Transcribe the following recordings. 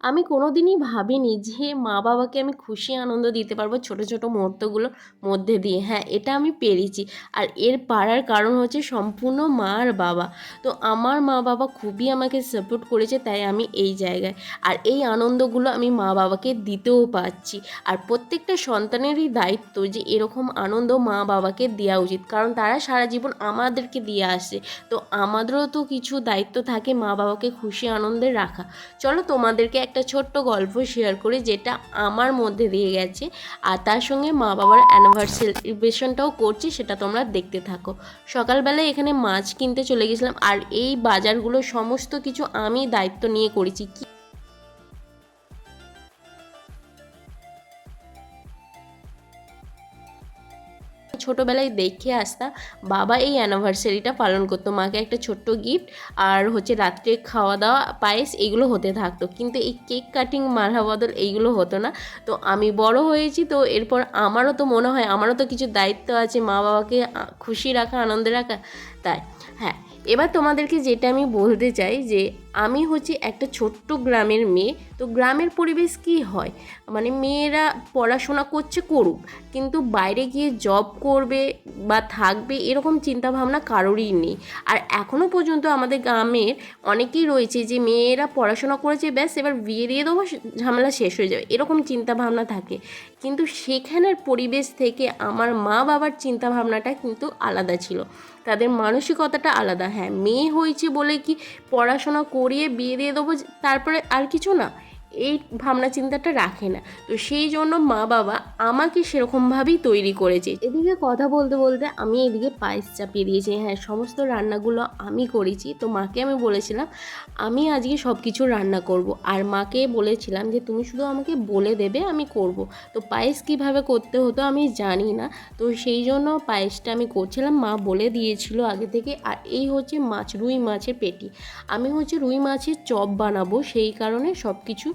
আমি কোনো দিনই ভাবিনি যে মা বাবাকে আমি খুশি, আনন্দ দিতে পারব ছোটো ছোটো মুহূর্তগুলোর মধ্যে দিয়ে। হ্যাঁ এটা আমি পেরেছি। আর এর পারার কারণ হচ্ছে সম্পূর্ণ মা আর বাবা। তো আমার মা বাবা খুবই আমাকে সাপোর্ট করেছে, তাই আমি এই জায়গায়। আর এই আনন্দগুলো আমি মা বাবাকে দিতেও পারছি। আর প্রত্যেকটা সন্তানেরই দায়িত্ব যে এরকম আনন্দ মা বাবাকে দেওয়া উচিত। কারণ তারা সারা জীবন আমাদেরকে দিয়ে আসে। তো আমাদেরও তো কিছু দায়িত্ব থাকে মা বাবাকে খুশি, আনন্দে রাখা। চলো তোমাদেরকে একটা ছোট্ট গল্প শেয়ার করি যেটা আমার মধ্যে দিয়ে গেছে। আর তার সঙ্গে মা বাবার অ্যানিভার্সেলিব্রেশনটাও করছি, সেটা তোমরা দেখতে থাকো। সকালবেলায় এখানে মাছ কিনতে চলে গেছিলাম, আর এই বাজারগুলো সমস্ত কিছু আমি দায়িত্ব নিয়ে করেছি। ছোটোবেলায় দেখে আসতাম বাবা এই অ্যানিভার্সারিটা পালন করতো। মাকে একটা ছোট্ট গিফট আর হচ্ছে রাত্রে খাওয়া দাওয়া পায়েস এগুলো হতে থাকতো। কিন্তু এই কেক কাটিং মারা বদল এইগুলো হতো না। তো আমি বড় হয়েছি তো এরপর আমারও তো মনে হয়, আমারও তো কিছু দায়িত্ব আছে মা বাবাকে খুশি রাখা, আনন্দে রাখা, তাই। হ্যাঁ এবার তোমাদেরকে যেটা আমি বলতে চাই যে আমি হচ্ছে একটা ছোট্ট গ্রামের মেয়ে, তো গ্রামের পরিবেশ কি হয়? মানে মেয়েরা পড়াশোনা করছে করুক, কিন্তু বাইরে গিয়ে জব করবে বা থাকবে এরকম চিন্তাভাবনা কারোরই নেই। আর এখনও পর্যন্ত আমাদের গ্রামের অনেকেই রয়েছে যে মেয়েরা পড়াশোনা করেছে, ব্যাস এবার বিয়ে দিয়ে দেবো, ঝামেলা শেষ হয়ে যাবে, এরকম চিন্তাভাবনা থাকে। কিন্তু সেখানের পরিবেশ থেকে আমার মা বাবার চিন্তাভাবনাটা কিন্তু আলাদা ছিল। তাদের মানসিকতাটা আলাদা হ্যাঁ মেয়ে হয়েছে বলে কি পড়াশোনা করিয়ে বিয়ে দিয়ে দেবো তারপরে আর কিছু না। এই ভাবনা চিন্তাটা রাখে না। তো সেই জন্য মা বাবা আমাকে সেরকমভাবেই তৈরি করেছে। এদিকে কথা বলতে বলতে আমি এদিকে পায়েস চাপিয়ে দিয়েছি। হ্যাঁ সমস্ত রান্নাগুলো আমি করেছি। তো মাকে আমি বলেছিলাম, আমি আজকে সব কিছু রান্না করব। আর মাকে বলেছিলাম যে, তুমি শুধু আমাকে বলে দেবে, আমি করব। তো পায়েস কীভাবে করতে হতো আমি জানি না। তো সেই জন্য পায়েসটা আমি করছিলাম। মা বলে দিয়েছিল আগে থেকে, আর এই হচ্ছে মাছ, রুই মাছের পেটি। আমি হচ্ছে রুই মাছের চপ বানাবো, সেই কারণে সব কিছু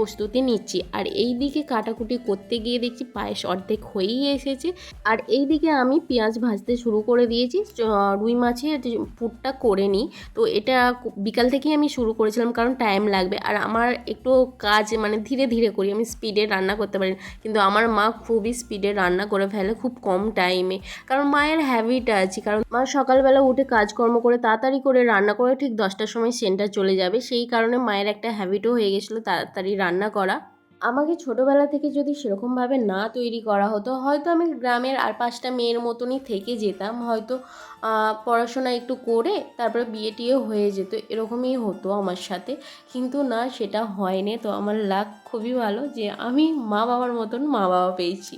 প্রস্তুতি নিচ্ছি। আর এই দিকে কাটাকুটি করতে গিয়ে দেখছি পায়েস অর্ধেক হয়েই এসেছে। আর এই দিকে আমি পেঁয়াজ ভাজতে শুরু করে দিয়েছি। রুই মাছের পুরটা করে নিই। তো এটা বিকাল থেকেই আমি শুরু করেছিলাম কারণ টাইম লাগবে। আর আমার একটু কাজ মানে ধীরে ধীরে করি। আমি স্পিডে রান্না করতে পারি। কিন্তু আমার মা খুবই স্পিডে রান্না করে ফেলে খুব কম টাইমে কারণ মায়ের হ্যাবিট আছে। কারণ মা সকালবেলা উঠে কাজকর্ম করে তাড়াতাড়ি করে রান্না করে ঠিক দশটার সময় সেন্টার চলে যাবে। সেই কারণে মায়ের একটা হ্যাবিটও হয়ে গেছিল তাড়াতাড়ি রান্না করা। আমাকে ছোটোবেলা থেকে যদি সেরকমভাবে না তৈরি করা হতো, হয়তো আমি গ্রামের আর পাঁচটা মেয়ের মতনই থেকে যেতাম। হয়তো পড়াশোনা একটু করে তারপরে বিয়ে টিয়ে হয়ে যেত, এরকমই হতো আমার সাথে। কিন্তু না, সেটা হয়নি। তো আমার লাক খুবই ভালো যে আমি মা বাবার মতন মা বাবা পেয়েছি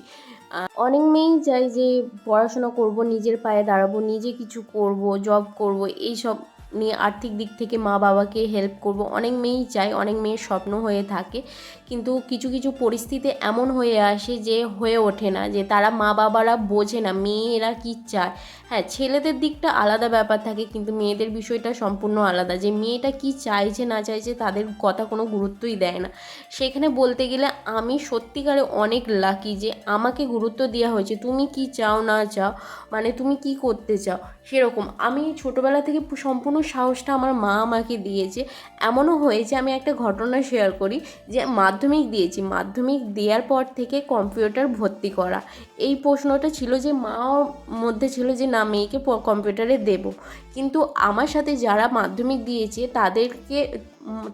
অনেক মেয়েই চাই যে পড়াশোনা করব, নিজের পায়ে দাঁড়াবো, নিজে কিছু করব জব করব, এইসব নিয়ে আর্থিক দিক থেকে মা বাবাকে হেল্প করব। অনেক মেয়েই চায়, অনেক মেয়ের স্বপ্ন হয়ে থাকে। কিন্তু কিছু কিছু পরিস্থিতি এমন হয়ে আসে যে হয়ে ওঠে না, যে তারা মা বাবারা বোঝে না, মেয়েরা কী চায়। হ্যাঁ ছেলেদের দিকটা আলাদা ব্যাপার থাকে, কিন্তু মেয়েদের বিষয়টা সম্পূর্ণ আলাদা। যে মেয়েটা কি চাইছে, না চাইছে তাদের কথা কোনো গুরুত্বই দেয় না। সেখানে বলতে গেলে আমি সত্যিকারে অনেক লাকি যে আমাকে গুরুত্ব দেওয়া হয়েছে। তুমি কি চাও, না চাও? মানে তুমি কি করতে চাও? সেরকম। আমি ছোটোবেলা থেকে সম্পূর্ণ সাহসটা আমার মা আমাকে দিয়েছে। এমনও হয়েছে, আমি একটা ঘটনা শেয়ার করি যে মাধ্যমিক দিয়েছি। মাধ্যমিক দেওয়ার পর থেকে কম্পিউটার ভর্তি করা। এই প্রশ্নটা ছিল যে মা মধ্যে ছিল যে, না, মেয়েকে কম্পিউটারে দেব। কিন্তু আমার সাথে যারা মাধ্যমিক দিয়েছে, তাদেরকে,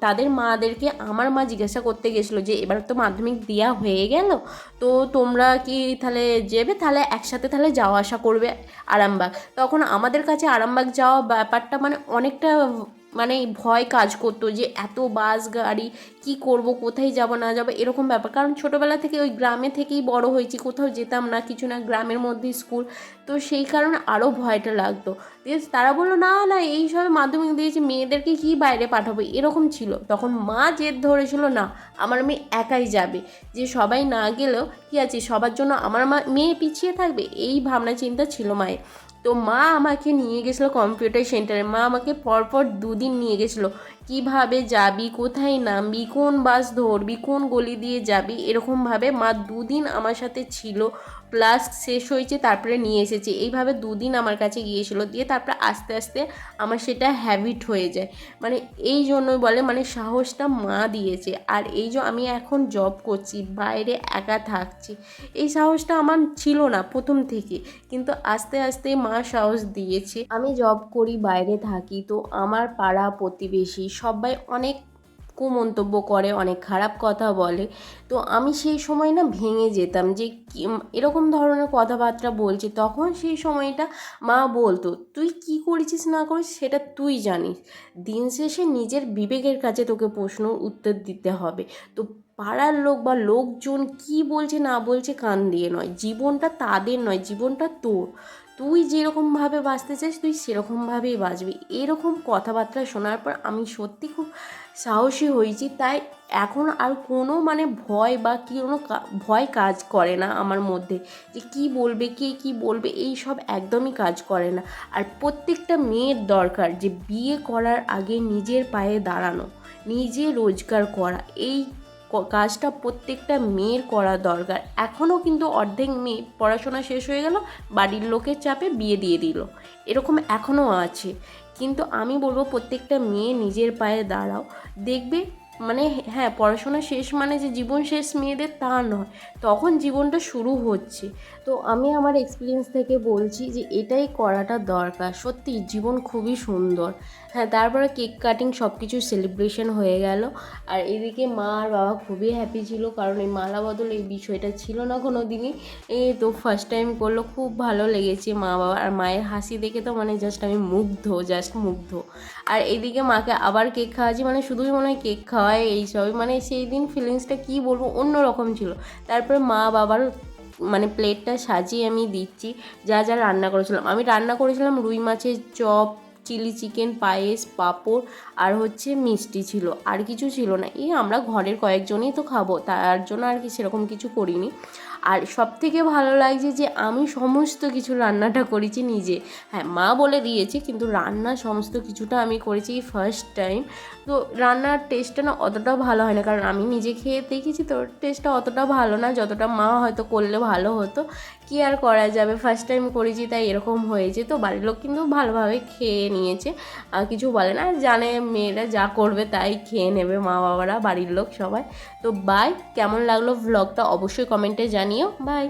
তাদের মাদেরকে আমার মা জিজ্ঞাসা করতে গেছিল যে, এবার তো মাধ্যমিক দেওয়া হয়ে গেল, তো তোমরা কি তাহলে যাবে? তাহলে একসাথে তাহলে যাওয়া আসা করবে আরামবাগ। তখন আমাদের কাছে আরামবাগ যাওয়া ব্যাপারটা মানে অনেকটা মানে ভয় কাজ করতো যে এত বাস, গাড়ি, কি করব, কোথায় যাব, না যাব, এরকম ব্যাপার। কারণ ছোটোবেলা থেকে ওই গ্রামে থেকেই বড় হয়েছি, কোথাও যেতাম না, কিছু না, গ্রামের মধ্যে স্কুল। তো সেই কারণে আরও ভয়টা লাগতো। তারা বলল, না না এই সবে মাধ্যমিক দিয়েছি, মেয়েদেরকে কি বাইরে পাঠাবো? এরকম ছিল। তখন মা জেদ ধরেছিল, না, আমার মেয়ে একাই যাবে। যে সবাই না গেলেও কি আছে, সবার জন্য আমার মা, মেয়ে পিছিয়ে থাকবে? এই ভাবনা, চিন্তা ছিল মায়ের। তো মা আমাকে নিয়ে গেছিল কম্পিউটার সেন্টারে মা আমাকে পরপর দুদিন নিয়ে গেছিল। কীভাবে যাবি, কোথায় নামবি, কোন বাস ধরবি, কোন গলি দিয়ে যাবি, এরকমভাবে মা দুদিন আমার সাথে ছিল। ক্লাস শেষ হয়েছে, তারপরে নিয়ে এসেছে। এইভাবে দুদিন আমার কাছে গিয়েছিল, দিয়ে তারপরে আস্তে আস্তে আমার সেটা হ্যাবিট হয়ে যায়। মানে এই জন্যই বলে মানে সাহসটা মা দিয়েছে। আর এই যে আমি এখন জব করছি, বাইরে একা থাকছি, এই সাহসটা আমার ছিল না প্রথম থেকে। কিন্তু আস্তে আস্তে মা সাহস দিয়েছে। আমি জব করি, বাইরে থাকি, তো আমার পাড়া প্রতিবেশী সবাই অনেক কুমন্তব্য করে, অনেক খারাপ কথা বলে। তো আমি সেই সময় না ভেঙে যেতাম যে এরকম ধরনের কথাবার্তা বলছে, তখন সেই সময়টা মা বলতো, তুই কি করেছিস না করিস সেটা তুই জানিস। দিন শেষে নিজের বিবেকের কাছে তোকে প্রশ্ন, উত্তর দিতে হবে। তো পাড়ার লোক বা লোকজন কি বলছে না বলছে কান দিয়ে নয়, জীবনটা তাদের নয়, জীবনটা তোর। তুই যেরকমভাবে বাঁচতে চাস, তুই সেরকমভাবেই বাঁচবি। এরকম কথাবার্তা শোনার পর আমি সত্যি খুব সাহসী হয়েছি। তাই এখন আর কোনো মানে ভয় বা কি কোনো ভয় কাজ করে না আমার মধ্যে। যে কি বলবে, কে কি বলবে, এই সব একদমই কাজ করে না। আর প্রত্যেকটা মেয়ের দরকার যে বিয়ে করার আগে নিজের পায়ে দাঁড়ানো, নিজে রোজগার করা। এই কাজটা প্রত্যেকটা মেয়ের করা দরকার। এখনও কিন্তু অর্ধেক মেয়ে পড়াশোনা শেষ হয়ে গেল, বাড়ির লোকের চাপে বিয়ে দিয়ে দিল। এরকম এখনও আছে। কিন্তু আমি বলব প্রত্যেকটা মেয়ে নিজের পায়ে দাঁড়াও। দেখবে মানে হ্যাঁ পড়াশোনা শেষ মানে যে জীবন শেষ মেয়েদের তা নয়। তখন জীবনটা শুরু হচ্ছে। তো আমি আমার এক্সপিরিয়েন্স থেকে বলছি যে এটাই করাটা দরকার। সত্যি, জীবন খুবই সুন্দর। হ্যাঁ তারপরে কেক কাটিং সব কিছু সেলিব্রেশন হয়ে গেল। আর এদিকে মা আর বাবা খুবই হ্যাপি ছিল, কারণ এই মালা বদল এই বিষয়টা ছিল না কোনো দিনই এই তো ফার্স্ট টাইম করল, খুব ভালো লেগেছে মা বাবা। আর মায়ের হাসি দেখে তো মানে জাস্ট আমি মুগ্ধ জাস্ট মুগ্ধ। আর এদিকে মাকে আবার কেক খাওয়াচ্ছি মানে শুধুই মনে হয় কেক খাওয়ায় এইসবই। মানে সেই দিন ফিলিংসটা কী বলব, অন্যরকম ছিল। তারপরে মা বাবার মানে প্লেটটা সাজিয়ে আমি দিচ্ছি, যা যা রান্না করেছিলাম। আমি রান্না করেছিলাম রুই মাছের চপ, চিলি চিকেন, পায়েস, পাঁপড় আর হচ্ছে মিষ্টি ছিল, আর কিছু ছিল না। এই আমরা ঘরের কয়েকজনেই তো খাব, তার জন্য আর কি সেরকম কিছু করিনি। আর সব থেকে ভালো লাগছে যে আমি সমস্ত কিছু রান্নাটা করেছি নিজে। হ্যাঁ মা বলে দিয়েছে, কিন্তু রান্না সমস্ত কিছুটা আমি করেছি ফার্স্ট টাইম তো রান্নার টেস্টটা না অতটা ভালো হয় না, কারণ আমি নিজে খেয়ে দেখেছি তো টেস্টটা অতটা ভালো না, যতটা মা হয়তো করলে ভালো হতো। কি আর করা যাবে? ফার্স্ট টাইম করেছি, তাই এরকম হয়েছে। তো বাড়ির লোক কিন্তু ভালোভাবে খেয়ে নিয়েছে। আর কিছু বলে না, জানে মেয়েরা যা করবে তাই খেয়ে নেবে মা বাবারা বাড়ির লোক সবাই। তো বাই কেমন লাগল ভ্লগটা অবশ্যই কমেন্টে জানিও। বাই